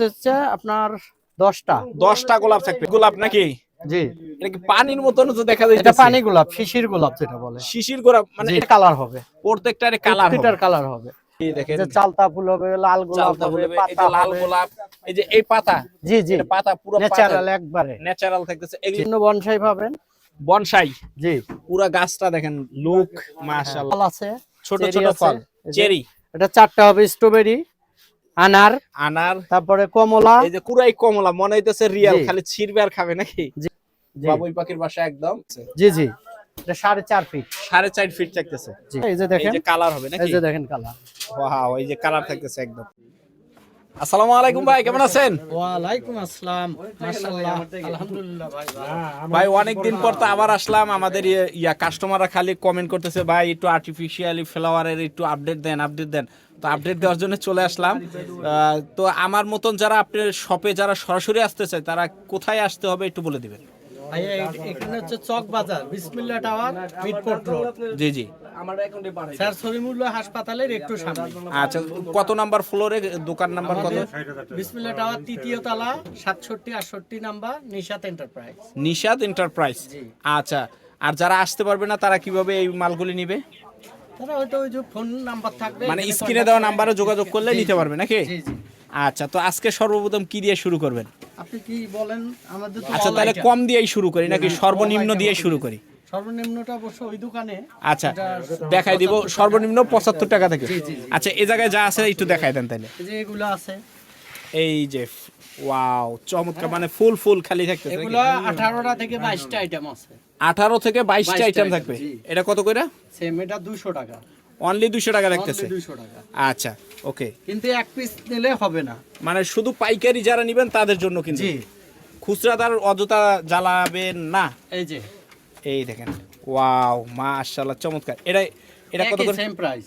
আছে হচ্ছে আপনার দশটা। দশটা গোলাপ থাকবে গোলাপ নাকি? জি। এটা পানির মতন তো দেখা এটা পানি গোলাপ শিশির গোলাপ যেটা বলে। শিশির গোলাপ মানে কালার হবে? প্রত্যেকটার কালার প্রতিটার কালার হবে। দেখেন। যে চালতা ফুল হবে লাল গোলাপ হবে পাতা লাল গোলাপ এই যে এই পাতা। জি জি। পাতা পুরো ন্যাচারাল একবারে। ন্যাচারাল থাকতেছে। এগুলি বনসাই পাবেন। বনসাই। জি। পুরা গাছটা দেখেন লুক মাশাআল্লাহ। ফল আছে ছোট ছোট ফল চেরি। এটা চারটা হবে স্ট্রবেরি আনার আনার তারপরে কমলা। এই যে পুরাই কমলা মনে হইতেছে রিয়াল খালি ছিড়বে আর খাবে নাকি? বাবুই পাখির বাসা একদম। জি জি। এটা সাড়ে চার ফিট সাড়ে চার ফিট থাকতেছে। এই যে দেখেন। কালার হবে এই যে দেখেন কালার ওয়াও এই যে কালার থাকতেছে একদম। আসসালামু আলাইকুম ভাই কেমন আছেন? ওয়ালাইকুম আসসালাম। মাশাআল্লাহ আলহামদুলিল্লাহ ভাই পর তো আবার আসলাম। আমাদের ইয়ে- ইয়া কাস্টমাররা খালি কমেন্ট করতেছে ভাই একটু আর্টিফিশিয়ালি ফ্লাওয়ারের একটু আপডেট দেন আপডেট দেন। তো আপডেট দেওয়ার জন্য চলে আসলাম। তো আমার মতন যারা আপনার শপে যারা সরাসরি আসতে চায় তারা কোথায় আসতে হবে একটু বলে দিবেন? এখানে হচ্ছে Chawk Bazar Bismillah tower Mitford road জি জি। স্যার সরিমুল্লাহ হাসপাতালের একটু সামনে। আচ্ছা কত নাম্বার ফ্লোরে দোকান নাম্বার কত? বিসমিল্লাহ টাওয়ার তৃতীয় তলা সাতষট্টি আটষট্টি number Nishat enterprise Nishad enterprise আচ্ছা আর যারা আসতে পারবে না তারা কীভাবে এই মালগুলি নিবে? তারা হয়তো ওই যে ফোন নাম্বার থাকবে মানে স্ক্রিনে দেওয়া নাম্বারে যোগাযোগ করলে নিতে পারবে নাকি? জি জি। আচ্ছা তো আজকে সর্বপ্রথম কি দিয়ে শুরু করবেন? আপনি কি বলেন? আমাদের তো আচ্ছা তাহলে কম দিয়েই শুরু করি নাকি সর্বনিম্ন দিয়ে শুরু করি? সর্বনিম্নটা অবশ্য ওই দোকানে। আচ্ছা দেখাই দিব সর্বনিম্ন পঁচাত্তর টাকা থেকে। আচ্ছা এই জায়গায় যা আছে একটু দেখাই দেন তাহলে। এই যে এগুলো আছে। এই যে ওয়াও চমৎকার মানে ফুল ফুল খালি থাকতেছে এগুলো আঠারোটা থেকে বাইশটা আইটেম আছে। আঠারো থেকে বাইশটা আইটেম থাকবে। এটা কত করে? সেম এটা দুশো টাকা। অনলি দুশো টাকা রাখতেছে আচ্ছা ওকে কিন্তু এক পিস নিলে হবে না। মানে শুধু পাইকারি যারা নিবেন তাদের জন্য কিন্তু। খুচরা তার অযথা জ্বালাবেন না। এই যে। এই দেখেন। ওয়াও মাশাআল্লাহ চমৎকার। এটা এটা কত করে? সেম প্রাইস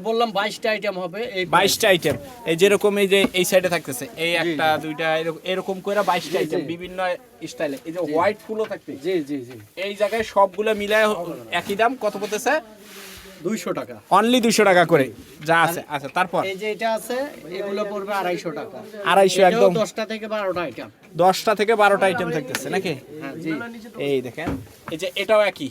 বললাম বাইশটা আইটেম হবে এই বাইশটা আইটেম এই যেরকম এই যে এই সাইডে থাকতেছে এই একটা দুইটা এরকম- এরকম করে বাইশটা আইটেম বিভিন্ন স্টাইলে এই যে হোয়াইট ফুলও থাকবে। জি জি জি। এই জায়গায় সবগুলো মিলায় একই দাম কত পড়তেছে? দুইশো টাকা। অনলি দুশো টাকা করে যা আছে আচ্ছা তারপর? এই যে এটা আছে এগুলো পড়বে আড়াইশো টাকা। আড়াইশো একদম। দশটা থেকে বারোটা আইটেম দশটা থেকে বারোটা আইটেম থাকতেছে নাকি? হ্যাঁ জি। এই দেখেন এই যে এটাও একই।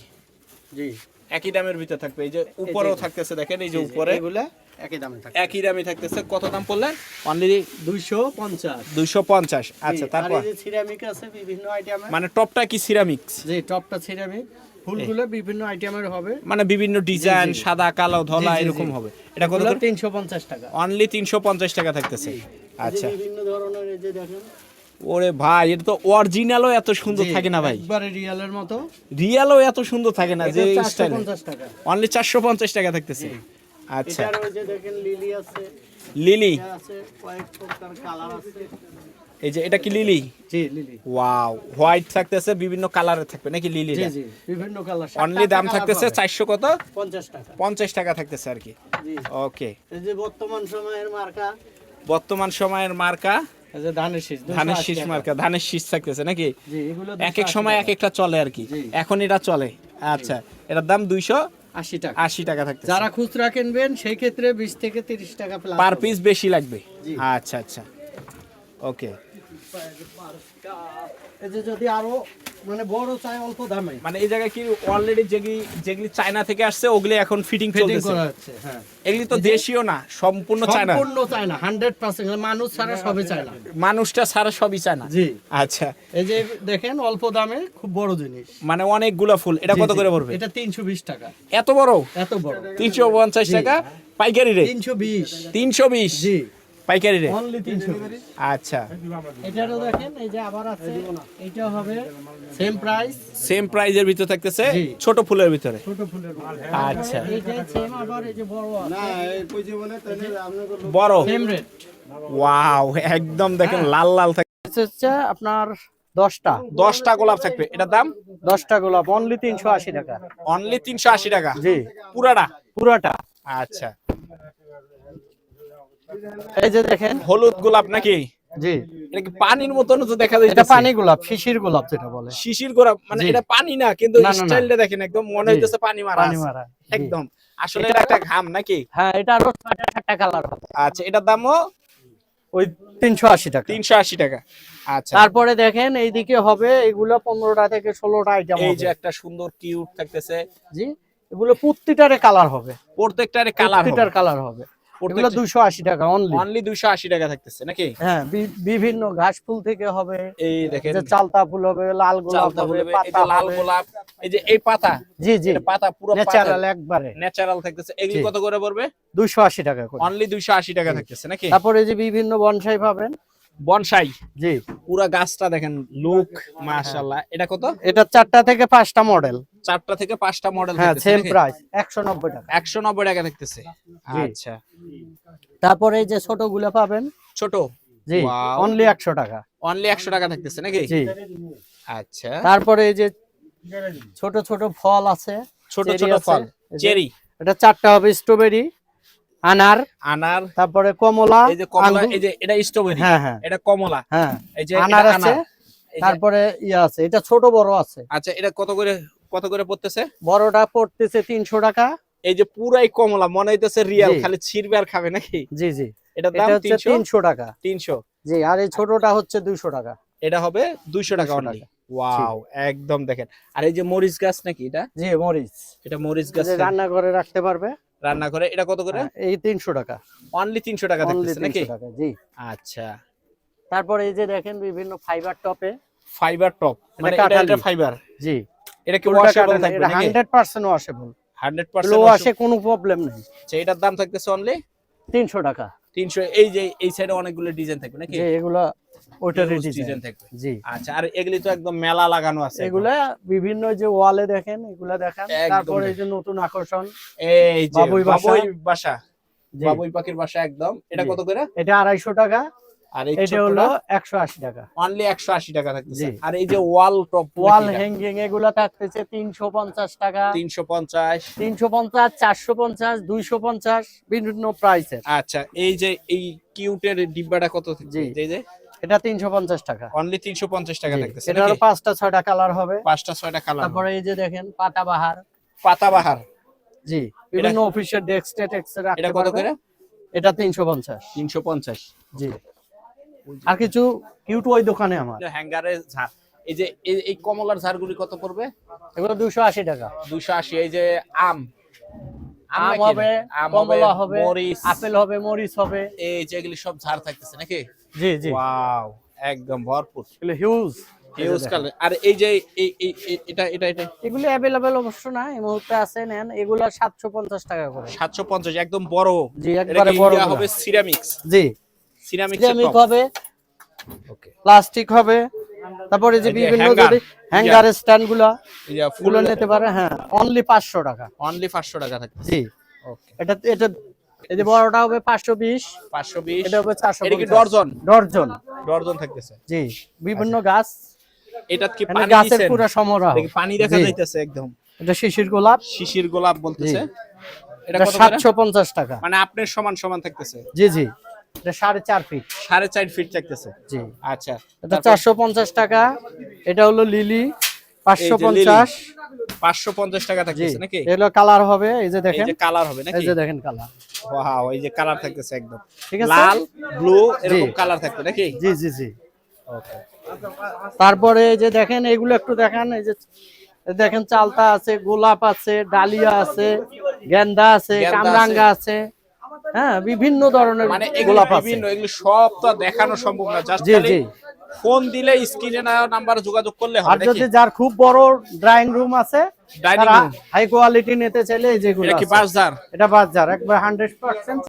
জি। একই দামের ভিতরে থাকবে। এই যে উপরেও থাকতেছে দেখেন এই যে উপরে। এগুলো একই দামে থাকে একই দামে থাকতেছে। কত দাম পড়লেন? অনলি দুইশো পঞ্চাশ। দুইশো পঞ্চাশ। আচ্ছা তারপর? সিরামিক আছে বিভিন্ন আইটেমের মানে টপটা কি সিরামিক্স যে টপটা সিরামিক ফুলগুলো বিভিন্ন আইটেমের হবে। মানে বিভিন্ন ডিজাইন সাদা কালো ধলা জি, জি, এরকম হবে। এটা কত? তিনশো পঞ্চাশ টাকা। অনলি তিনশো পঞ্চাশ টাকা থাকতেছে। আচ্ছা। বিভিন্ন ধরনের এই যে দেখেন ওরে ভাই এটা তো অরিজিনালও এত সুন্দর থাকে না ভাই। একবারে রিয়ালের মতো। রিয়ালও এত সুন্দর থাকে না যে স্টাইল পঞ্চাশ টাকা। অনলি থাকতেছে। আচ্ছা। ওই যে দেখেন লিলি আছে লিলি আছে কয়েক প্রকার কালার আছে। এই যে এটা কি লিলি জি লিলি ওয়াও হোয়াইট থাকতেছে বিভিন্ন কালারের থাকবে নাকি লিলি জি জি বিভিন্ন কালার অনলি দাম থাকতেছে চারশো কত? পঞ্চাশ টাকা। পঞ্চাশ টাকা থাকতেছে আর কি। জি। ওকে এই যে বর্তমান সময়ের মার্কা বর্তমান সময়ের মার্কা ধানের শীষ ধানের শীষ মার্কা ধানের শীষ থাকতেছে নাকি? এক এক সময় এক একটা চলে আর কি। এখন এটা চলে। আচ্ছা এটার দাম দুইশো আশি টাকা। আশি টাকা থাকছে যারা খুচরা কিনবেন সেই ক্ষেত্রে বিশ থেকে তিরিশ টাকা পার পিস বেশি লাগবে। আচ্ছা আচ্ছা। ওকে। এই যে যদি আরও মানে বড় চাই অল্প দামে। মানে এই জায়গায় কি অলরেডি যেগুলি যেগুলি চায়না থেকে আসছে ওগুলি এখন ফিটিং ফিটিং চলতেছে। হ্যাঁ। এগুলি তো দেশীয় না সম্পূর্ণ চায়না। সম্পূর্ণ চায় না হান্ড্রেড মানুষ ছাড়া সবই চায় মানুষটা সারা সবই চায়না। জি। আচ্ছা। এই যে দেখেন অল্প দামে খুব বড় জিনিস। মানে অনেকগুলো ফুল এটা কত করে পড়বে? এটা তিনশো বিশ টাকা। এত বড়? এত বড়। তিনশো পঞ্চাশ টাকা পাইকারি রে তিনশো বিশ। তিনশো বিশ? জি। পাইকারি রে অনলি আচ্ছা। এটারও দেখেন এই যে আবার আছে এটা হবে সেম প্রাইস সেম প্রাইজের ভিতরে থাকতেছে ছোট ফুলের ভিতরে? ছোট ফুলের আচ্ছা। এইটাই সেম আবার এই যে বড় না এই কইছে বলে তাহলে আপনাদের বড়? সেম রেট ওয়াও একদম দেখেন লাল লাল থাকে হচ্ছে আপনার দশটা। দশটা গোলাপ থাকবে। এটার দাম? দশটা গোলাপ অনলি তিনশো আশি টাকা। অনলি তিনশো আশি টাকা? জি। পুরাটা? পুরাটা। আচ্ছা। এই যে দেখেন। হলুদ গোলাপ নাকি? জি। এটা কি পানির মতন তো দেখা এটা পানি গোলাপ শিশির গোলাপ যেটা বলে। শিশির গোলাপ মানে এটা পানি না কিন্তু। স্টাইলটা দেখেন একদম মনে হইতেছে পানি মারা পানি মারা। একদম। আসলে এটা একটা ঘাম নাকি? হ্যাঁ এটা আরও কালার হবে আচ্ছা এটার দামও? ওই তিনশো আশি টাকা। তিনশো আশি টাকা। আচ্ছা। তারপরে দেখেন এইদিকে হবে এগুলো পনেরোটা থেকে ষোলোটা আইটেম এই যে একটা সুন্দর কিউট থাকতেছে। জি এগুলো প্রত্যেকটারে কালার হবে। প্রত্যেকটারে কালার প্রত্যেকটার কালার হবে। এগুলো দুশো আশি টাকা অনলি অনলি দুইশো আশি টাকা থাকতেছে নাকি? হ্যাঁ বিভিন্ন ঘাস ফুল থেকে হবে। এই দেখেন। যে চালতা ফুল হবে লাল গোলাপ হবে পাতা লাল গোলাপ এই যে এই পাতা জি জি। পাতা পুরো ন্যাচারাল একবারে। ন্যাচারাল থাকতেছে। এগুলো কত করে পড়বে? দুশো আশি টাকা করে। অনলি দুইশো আশি টাকা থাকতেছে নাকি? তারপরে যে বিভিন্ন বনসাই পাবেন বনসাই। জি। পুরা গাছটা দেখেন লুক মাশাআল্লাহ। এটা কত? এটা চারটা থেকে পাঁচটা মডেল চারটা থেকে পাঁচটা মডেল হ্যাঁ সেম প্রাইস একশো নব্বই টাকা। একশো নব্বই টাকা থাকতেছে আচ্ছা। তারপরে এই যে ছোটগুলো পাবেন? ছোট? জি অনলি একশো টাকা। অনলি একশো টাকা থাকতেছে নাকি? জি। আচ্ছা। তারপরে এই যে ছোট ছোট ফল আছে ছোট ছোট ফল চেরি। এটা চারটা হবে স্ট্রবেরি আনার আনার তারপরে কমলা এই যে কমলা এই যে এটা স্ট্রবেরি হ্যাঁ হ্যাঁ। এটা কমলা হ্যাঁ। এই যে আনার আছে তারপরে ইয়ে আছে এটা ছোট বড় আছে। আচ্ছা এটা কত করে কত করে পড়তেছে? বড়টা পড়তেছে তিনশো টাকা। এই যে পুরাই কমলা মনে হইতেছে রিয়াল খালি ছিড়বে আর খাবে নাকি? জি জি। এটা দাম হচ্ছে তিনশো? তিনশো টাকা। তিনশো। জি আর এই ছোটটা হচ্ছে দুইশো টাকা। এটা হবে দুইশো টাকা 200 অনলি ওয়াও একদম দেখেন। আর এই যে মরিচ গাছ নাকি এটা? জি মরিচ। এটা মরিচ গাছ রান্না করে রাখতে পারবে। রান্না করে এটা কত করে? হ্যাঁ, এই তিনশো টাকা। অনলি তিনশো টাকা থাকতেছে নাকি? জি। আচ্ছা। তারপরে এই যে দেখেন বিভিন্ন ফাইবার টপে ফাইবার টপ মানে এটা এটা ফাইবার জি। এটা কি ওয়াশেবল থাকবে নাকি? হান্ড্রেড পার্সেন্ট ওয়াশেবল 100% লো আসে কোনো প্রবলেম নেই। আচ্ছা, এটার দাম থাকতেছে অনলি তিনশো টাকা। 300 এই যে এই সাইডে অনেকগুলো ডিজাইন থাকবে নাকি? এগুলা ওইটারই ডিজাইন থাকবে। জি। আচ্ছা আর এগুলি তো একদম মেলা লাগানো আছে এগুলা বিভিন্ন যে ওয়ালে দেখেন এগুলা দেখেন। তারপরে এই যে নতুন আকর্ষণ এই যে বাবুই বাসা। বাবুই পাখির বাসা একদম। এটা কত করে? এটা আড়াইশো টাকা। আর এটা হলো একশো আশি টাকা। অনলি 180 টাকা থাকতেছে। আর এই যে ওয়াল টপ ওয়াল হ্যাঙ্গিং এগুলা থাকতেছে তিনশো পঞ্চাশ টাকা। 350 তিনশো পঞ্চাশ চারশো পঞ্চাশ দুইশো পঞ্চাশ বিভিন্ন প্রাইসের আচ্ছা এই যে এই কিউটের ডিব্বাটা কত থাকছে। এই যে। এটা তিনশো পঞ্চাশ টাকা। অনলি 350 টাকা এটারও নাকি? পাঁচটা ছয়টা কালার হবে। পাঁচটা ছয়টা কালার তারপরে এই যে দেখেন পাতাবাহার। পাতাবাহার। জি বিভিন্ন অফিসের ডেস্ক টেক্স এটা কত করে? এটা তিনশো পঞ্চাশ। 350 জি। আর কিছু কিউট ওই দোকানে আমার। হ্যাঙ্গারে ঝাড়। এই যে এই কমলার ঝাড়গুলি কত পড়বে? এগুলো দুশো আশি টাকা। 280 এই যে আম। আম হবে আম কমলা হবে মরিচ। আপেল হবে মরিচ হবে। এই যে এগুলি সব ঝাড় থাকতেছে নাকি? জি জি। ওয়াও একদম ভরপুর। এগুলো হিউজ হিউজ কালার আর এই যে এই এটা এটা এটা? এগুলো অ্যাভেলেবেল অবশ্য না এই মুহূর্তে আছে নেন। এগুলো সাতশো পঞ্চাশ টাকা করে। 750 একদম বড়। জি একবারে বড় হবে? সিরামিক্স জি। সিরামিক্স সিরামিক হবে। ওকে প্লাস্টিক হবে। তারপরে যে বিভিন্ন যদি হ্যাঙ্গার স্ট্যান্ডগুলা ফুল নিতে পারে হ্যাঁ। অনলি পাঁচশো টাকা। অনলি 500 টাকা থাকে। জি। ওকে এটা এটা এই যে বড়টা হবে পাঁচশো বিশ। 520 এটা হবে চারশো এটা কি ডর্জন? ডর্জন। ডর্জন থাকতেছে। জি বিভিন্ন গাছ। এটা কি পানি গাছের পুরো সমরা দেখি পানি দেখা যাইতেছে একদম? এটা শিশির গোলাপ। শিশির গোলাপ বলতেছে। এটা কত করে? সাতশো পঞ্চাশ টাকা। মানে আপনার সমান সমান থাকতেছে? জি জি। এটা সাড়ে চার ফিট সাড়ে চার ফিট থাকতেছে? জি। আচ্ছা। এটা চারশো পঞ্চাশ টাকা। এটা হলো লিলি। পাঁচশো পঞ্চাশ। পঞ্চাশ পাঁচশো পঞ্চাশ টাকা থাকতেছে নাকি? এগুলো কালার হবে এই যে এই যে কালার হবে এই যে দেখেন কালার ওয়াও এই যে কালার থাকতেছে একদম। ঠিক আছে? লাল ব্লু এরকম কালার থাকবে নাকি? জি জি জি। ওকে তারপরে এই যে দেখেন এগুলো একটু দেখান এই যে দেখেন চালতা আছে গোলাপ আছে ডালিয়া আছে গেন্দা আছে কামরাঙ্গা আছে। হ্যাঁ বিভিন্ন ধরনের মানে এগুলো গোলাপ আছে। বিভিন্ন এগুলো সব তো দেখানো সম্ভব না জাস্ট জি জি। ফোন দিলে স্ক্রিনে নাম্বার যোগাযোগ করলে হবে আর যদি যার খুব বড় ড্রয়িং রুম আছে ডাইনিং হাই কোয়ালিটি নিতে চাইলে এই যেগুলো এটা কি আছে। বাজার এটা 5000 একবার হান্ড্রেড পার্সেন্ট